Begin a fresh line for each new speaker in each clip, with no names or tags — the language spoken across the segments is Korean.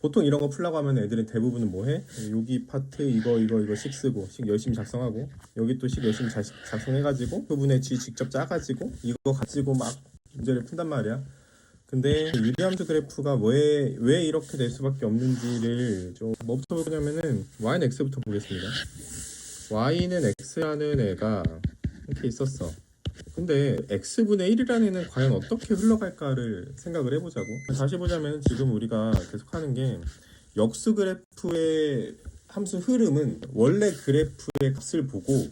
보통 이런 거 풀라고 하면 애들은 대부분은 뭐 해? 여기 파트 이거 이거 이거 식 쓰고 식 열심히 작성하고 여기 또 식 열심히 자- 작성해가지고 그분의 지 직접 짜가지고 이거 가지고 막 문제를 푼단 말이야. 근데 유리함수 그래프가 왜, 왜 이렇게 될 수밖에 없는지를 좀 뭐부터 보냐면은 y는 x부터 보겠습니다. y는 x라는 애가 이렇게 있었어. 근데 x분의 1이라는 애는 과연 어떻게 흘러갈까를 생각을 해보자고. 다시 보자면 지금 우리가 계속 하는 게 역수 그래프의 함수 흐름은 원래 그래프의 값을 보고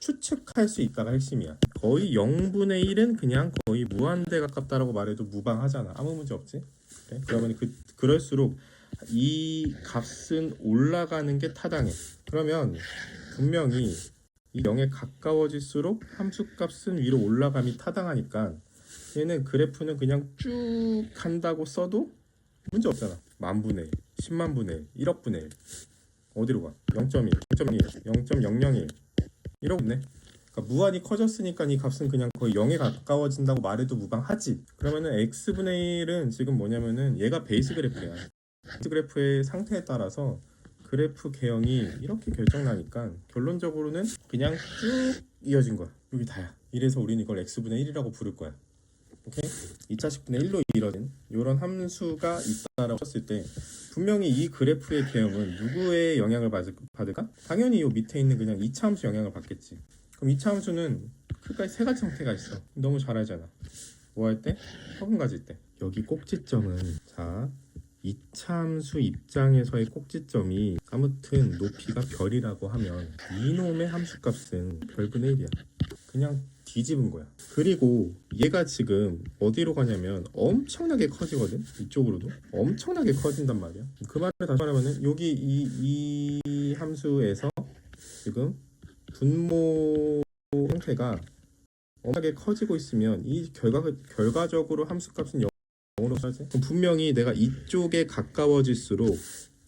추측할 수 있다가 핵심이야. 거의 0분의 1은 그냥 거의 무한대 가깝다라고 말해도 무방하잖아. 아무 문제 없지. 그래? 그러면 그 그럴수록 이 값은 올라가는 게 타당해. 그러면 분명히 이 0에 가까워질수록 함수 값은 위로 올라감이 타당하니까 얘는 그래프는 그냥 쭉 간다고 써도 문제 없잖아. 만분의 1, 10만 분의 1, 1억 분의 1. 어디로 가? 0.1, 0.1, 0.001 이러고 있네. 그러니까 무한히 커졌으니까 이 값은 그냥 거의 0에 가까워진다고 말해도 무방하지. 그러면은 x분의 1은 지금 뭐냐면은 얘가 베이스 그래프야. 베이스 그래프의 상태에 따라서 그래프 개형이 이렇게 결정나니까 결론적으로는 그냥 쭉 이어진 거야. 여기 다야. 이래서 우리는 이걸 x분의 1이라고 부를 거야. 오케이? 2차식분의 1로 이뤄진 이런 함수가 있다라고 했을 때 분명히 이 그래프의 개형은 누구의 영향을 받을, 받을까? 당연히 이 밑에 있는 그냥 2차 함수 영향을 받겠지. 그럼 2차 함수는 크까지 세 가지 형태가 있어. 너무 잘 알잖아. 뭐 할 때? 허근 가질 때. 여기 꼭지점은 자 2차 함수 입장에서의 꼭지점이 아무튼 높이가 별이라고 하면 이놈의 함수값은 별분의 1이야. 그냥 뒤집은 거야. 그리고 얘가 지금 어디로 가냐면 엄청나게 커지거든. 이쪽으로도 엄청나게 커진단 말이야. 그 말을 다시 말하면은 여기 이, 이 함수에서 지금 분모 형태가 엄청나게 커지고 있으면 이 결과 결과적으로 함수값은 0으로 써야지. 그럼 분명히 내가 이쪽에 가까워질수록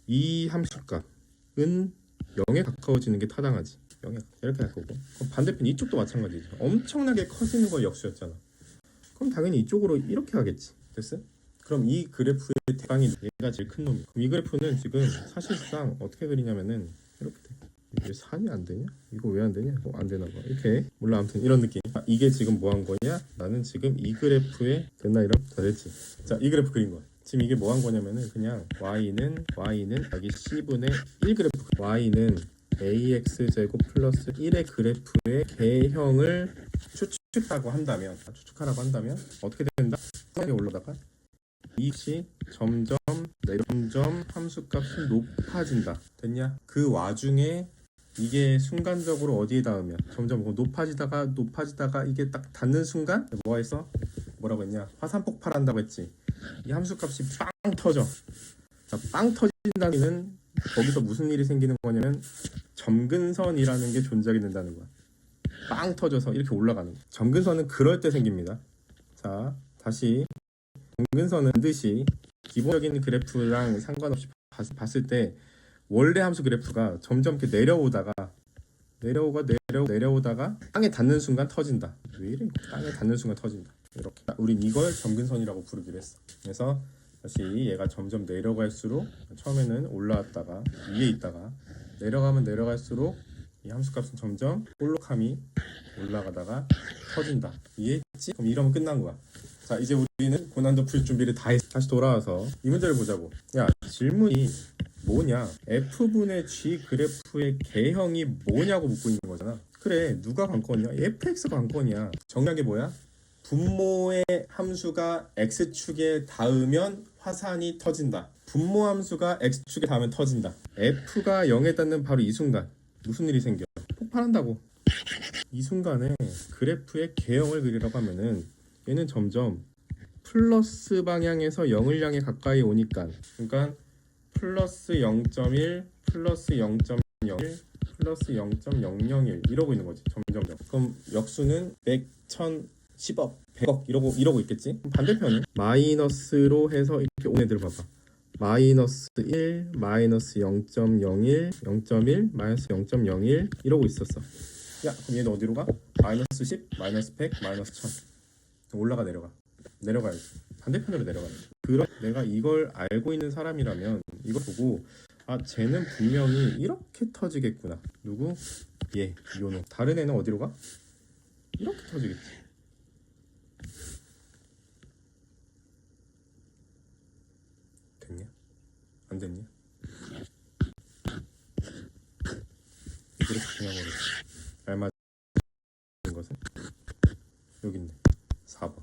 이 함수값은 0에 가까워지는 게 타당하지. 0에 이렇게 할 거고. 그럼 반대편 이쪽도 마찬가지죠. 엄청나게 커지는 거 역수였잖아. 그럼 당연히 이쪽으로 이렇게 하겠지. 됐어? 그럼 이 그래프의 대강이 얘가 제일 큰 놈이야. 그럼 이 그래프는 지금 사실상 어떻게 그리냐면은 이렇게 돼. 이게 산이 안 되냐? 이거 왜 안 되냐? 뭐 안 되나 봐. 이렇게 몰라 아무튼 이런 느낌. 아, 이게 지금 뭐 한 거냐? 나는 지금 이 그래프에 됐나 이런? 다 됐지. 자, 이 그래프 그린 거야. 지금 이게 뭐 한 거냐면은 그냥 y는 y는 여기 c분의 1 그래프 y는 ax 제곱 플러스 1의 그래프의 개형을 추측하고 한다면 아, 추측하라고 한다면 어떻게 된다? 위에 올라다가 이시 점점 내점점 함수값이 높아진다. 됐냐? 그 와중에 이게 순간적으로 어디에 닿으면 점점 뭐 높아지다가 높아지다가 이게 딱 닿는 순간 뭐가 있어? 뭐라고 했냐? 화산 폭발한다고 했지. 이 함수값이 빵 터져. 자, 빵 터진다는 거기서 무슨 일이 생기는 거냐면 점근선이라는 게 존재하게 된다는 거야. 빵 터져서 이렇게 올라가는 거야. 점근선은 그럴 때 생깁니다. 자, 다시 점근선은 반드시 기본적인 그래프랑 상관없이 봤- 봤을 때 원래 함수 그래프가 점점 이렇게 내려오다가 내려오가 내려 내려오다가 땅에 닿는 순간 터진다. 왜 이래? 땅에 닿는 순간 터진다. 이렇게. 우린 이걸 점근선이라고 부르기로 했어. 그래서 다시 얘가 점점 내려갈수록 처음에는 올라왔다가 위에 있다가 내려가면 내려갈수록 이 함수값은 점점 볼록함이 올라가다가 터진다. 이해했지? 그럼 이러면 끝난 거야. 자 이제 우리는 고난도 풀 준비를 다 했어. 다시 돌아와서 이 문제를 보자고. 야 질문이 뭐냐? f분의 g 그래프의 개형이 뭐냐고 묻고 있는 거잖아. 그래 누가 관건이야? fx가 관건이야. 정리한 게 뭐야? 분모의 함수가 x축에 닿으면 화산이 터진다. 분모 함수가 x축에 닿으면 터진다. f가 0에 닿는 바로 이 순간 무슨 일이 생겨? 폭발한다고. 이 순간에 그래프의 개형을 그리라고 하면은 얘는 점점 플러스 방향에서 0을 향해 가까이 오니까 그러니까 플러스 0.1 플러스 0.01 플러스 0.001 이러고 있는 거지 점점 그럼 역수는 100, 1000, 10억, 100억 이러고 이러고 있겠지? 반대편은 마이너스로 해서 이렇게 오는 애들 봐봐. 마이너스 1, 마이너스 0.01, 0.1, 마이너스 0.01 이러고 있었어. 야 그럼 얘는 어디로 가? 마이너스 10, 마이너스 100, 마이너스 1000 올라가 내려가. 내려가야지 반대편으로 거야. 그런 내가 이걸 알고 있는 사람이라면 이거 보고 아 쟤는 분명히 이렇게 터지겠구나. 누구? 얘 요노. 다른 애는 어디로 가? 이렇게 터지겠지. 됐냐? 안 됐냐? 그렇게 중요한 거겠지. 알맞은 것은 여기 있네. 4번.